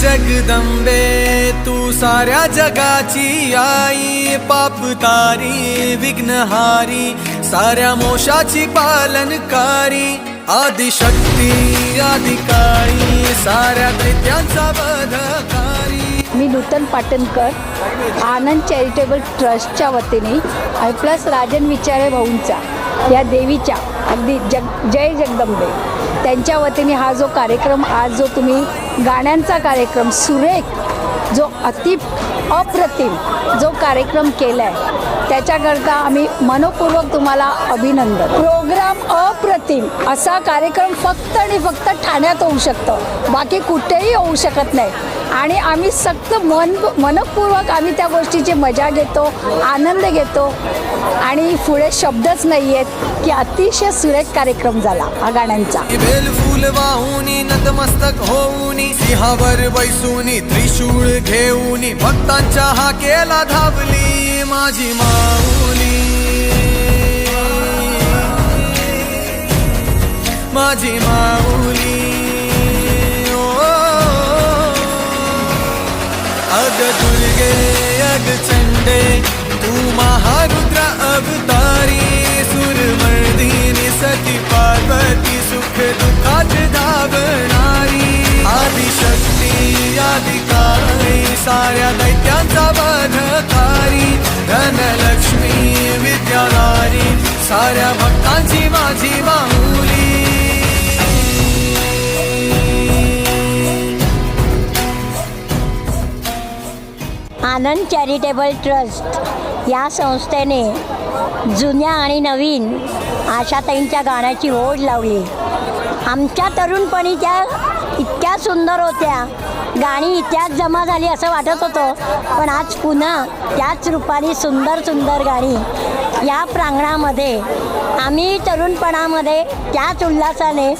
जगदंबे तू साऱ्या जगाची आई पाप तारी विघ्नहारी साऱ्या मोशाची पालनकारी आदिशक्ती आदिकाळी साऱ्या दैत्यांचा बधकारी मी नूतन पाटणकर आनंद चॅरिटेबल ट्रस्टच्या वतीने आणि प्लस राजन विचारे भाऊंचा या देवीच्या अगदी जग जय जगदंबे. त्यांच्या वतीने हा जो कार्यक्रम आज जो तुम्ही गाण्यांचा कार्यक्रम सुरेख जो अति अप्रतिम जो कार्यक्रम केला आहे त्याच्याकरता आम्ही मनपूर्वक तुम्हाला अभिनंदन. प्रोग्राम अप्रतिम असा कार्यक्रम फक्त आणि फक्त ठाण्यात होऊ शकतं. बाकी कुठेही होऊ शकत नाही. आणि आम्ही सक्त मन मनपूर्वक आम्ही त्या गोष्टीची मजा घेतो आनंद घेतो. आणि पुढे शब्दच नाही आहेत की अतिशय सुरेख कार्यक्रम झाला हा गाण्यांचा. नतमस्तक होऊन सिंहावर बैसूनी त्रिशूळ घेऊन भक्तांच्या हा केला धावली माझी माऊली. माझी माऊली. दुर्गे अग चंडे तू महारुद्र अवतारी सुरमर्दिनी सती पार्वती सुख दुःखात धावणारी आदिशक्ती आदिकाळी साऱ्या दैत्यांचा वधकारी धनलक्ष्मी विद्याधारी साऱ्या भक्तांची माझी माऊली आनंद चॅरिटेबल ट्रस्ट या संस्थेने जुन्या आणि नवीन आशाताईंच्या गाण्याची ओढ लावली. आमच्या तरुणपणी त्या इतक्या सुंदर होत्या. गाणी इतिहास जमा झाली असं वाटत होतं पण आज पुन्हा त्याच रूपाने सुंदर सुंदर गाणी या प्रांगणामध्ये आम्ही तरुणपणामध्ये त्याच उल्हासाने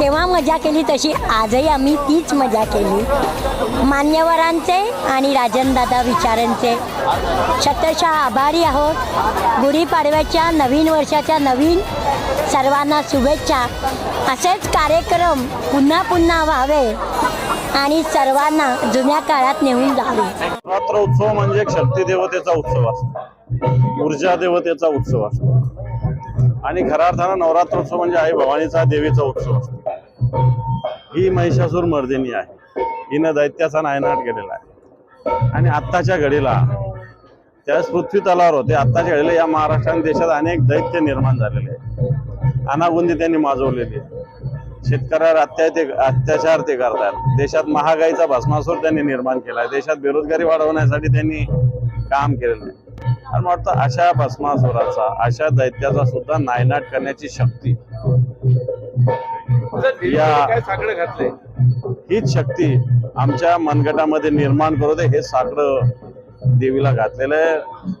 तेव्हा मजा केली तशी आजही आम्ही तीच मजा केली. मान्यवरांचे आणि राजनदादा विचारांचे. शतशः आभारी आहोत. गुढीपाडव्याच्या नवीन वर्षाच्या नवीन सर्वांना शुभेच्छा. असेच कार्यक्रम पुन्हा पुन्हा व्हावे आणि सर्वांना जुन्या काळात नेऊन जावे. रात्र उत्सव म्हणजे शक्ती देवतेचा उत्सव असतो. ऊर्जा देवतेचा उत्सव असतो. आणि खऱ्या अर्थानं नवरात्रोत्सव म्हणजे आई भवानीचा देवीचा उत्सव असतो. ही महिषासूर मर्दिनी आहे. हिनं दैत्याचा नायनाट केलेला आहे. आणि आत्ताच्या घडीला त्यावेळेस पृथ्वी तलावर होते. आत्ताच्या घडीला या महाराष्ट्र देशात अनेक दैत्य निर्माण झालेले आहेत. अनागुंदी त्यांनी माजवलेली आहे. शेतकऱ्यावर अत्याचे अत्याचार ते करतात. देशात महागाईचा भस्मासूर त्यांनी निर्माण केला आहे. देशात बेरोजगारी वाढवण्यासाठी त्यांनी काम केलेलं आहे. मला वाटतं अशा भस्मासुराचा अशा दैत्याचा सुद्धा नायनाट करण्याची शक्ती. या साकडं घातलंय? हीच शक्ती आमच्या मनगटामध्ये निर्माण करू दे हे साकडं देवीला घातलेलं आहे.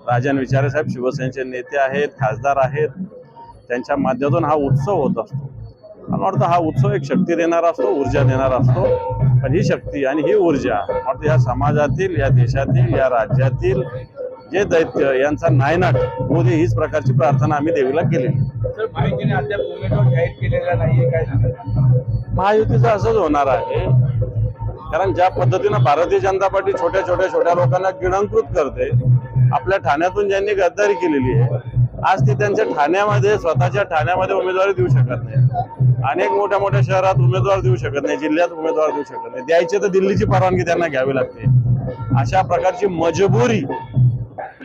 राजन विचारे साहेब शिवसेनेचे नेते आहेत खासदार आहेत. त्यांच्या माध्यमातून हा उत्सव होत असतो. मला वाटतं हा उत्सव एक शक्ती देणारा असतो ऊर्जा देणारा असतो. पण ही शक्ती आणि ही ऊर्जा या समाजातील या देशातील या राज्यातील जे दैत्य यांचा नायनाट होऊ दे हीच प्रकारची प्रार्थना आम्ही देवीला केलेली. तर महायुतीने अद्याप उमेदवार जाहीर केलेला नाहीये काय सांगाल? महायुतीचं असंच होणार आहे. कारण ज्या पद्धतीनं भारतीय जनता पार्टी छोट्या छोट्या छोट्या लोकांना गिळंकृत करते आपल्या ठाण्यातून ज्यांनी गद्दारी केलेली आहे आज ती त्यांच्या ठाण्यामध्ये स्वतःच्या ठाण्यामध्ये उमेदवारी देऊ शकत नाही. अनेक मोठ्या मोठ्या शहरात उमेदवार देऊ शकत नाही जिल्ह्यात उमेदवार देऊ शकत नाही. द्यायचे तर दिल्लीची परवानगी त्यांना घ्यावी लागते. अशा प्रकारची मजबुरी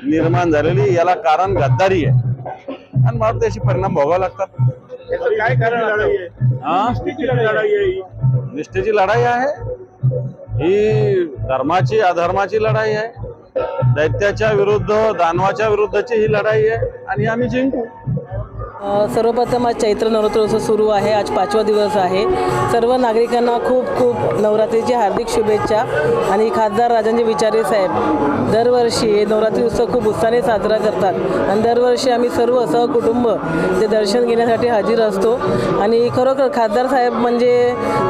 निर्माण झालेली याला कारण गद्दारी आहे. आणि मला वाटतं याचे परिणाम भोगावे लागतात. याचं काय कारण लढाई आहे हा? किती लढाई आहे ही? निष्ठेची लढाई आहे. ही धर्माची अधर्माची लढाई आहे. दैत्याच्या विरुद्ध दानवाच्या विरुद्धची ही लढाई आहे. आणि आम्ही जिंकू. सर्वप्रथम आज चैत्र नवरात्रोत्सव सुरू आहे. आज पाचवा दिवस आहे. सर्व नागरिकांना खूप खूप नवरात्रीची हार्दिक शुभेच्छा. आणि खासदार राजांचे विचारे साहेब दरवर्षी हे नवरात्री उत्सव खूप उत्साहाने साजरा करतात. आणि दरवर्षी आम्ही सर्व सहकुटुंब ते दर्शन घेण्यासाठी हजर असतो. आणि खरोखर खासदार साहेब म्हणजे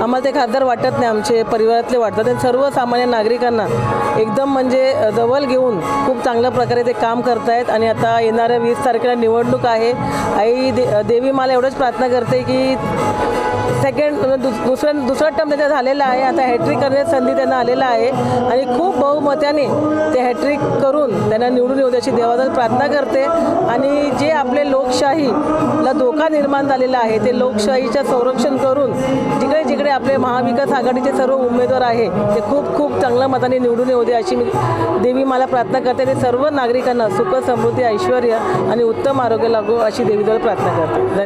आम्हाला ते खासदार वाटत नाही. आमचे परिवारातले वाटतात. आणि सर्वसामान्य नागरिकांना एकदम म्हणजे जवळ घेऊन खूप चांगल्या प्रकारे ते काम करतायत. आणि आता येणाऱ्या वीस तारखेला निवडणूक आहे. आई की दे देवी मला एवढंच प्रार्थना करते की सेकंड म्हणजे दुस दुसरं दुसरा टर्म त्यांचा झालेला आहे. आता हॅट्रिक करण्याची संधी त्यांना आलेला आहे. आणि खूप बहुमताने ते हॅट्रिक करून त्यांना निवडून येऊ त्याची देवाजवळ प्रार्थना करते. आणि जे आपले लोकशाहीला धोका निर्माण झालेला आहे ते लोकशाहीचं संरक्षण करून जिकडे जिकडे आपले महाविकास आघाडीचे सर्व उमेदवार आहे ते खूप खूप चांगल्या मताने निवडून येऊ दे अशी मी देवी मला प्रार्थना करते. आणि सर्व नागरिकांना सुख समृद्धी ऐश्वर आणि उत्तम आरोग्य लागू अशी देवीजवळ प्रार्थना करते.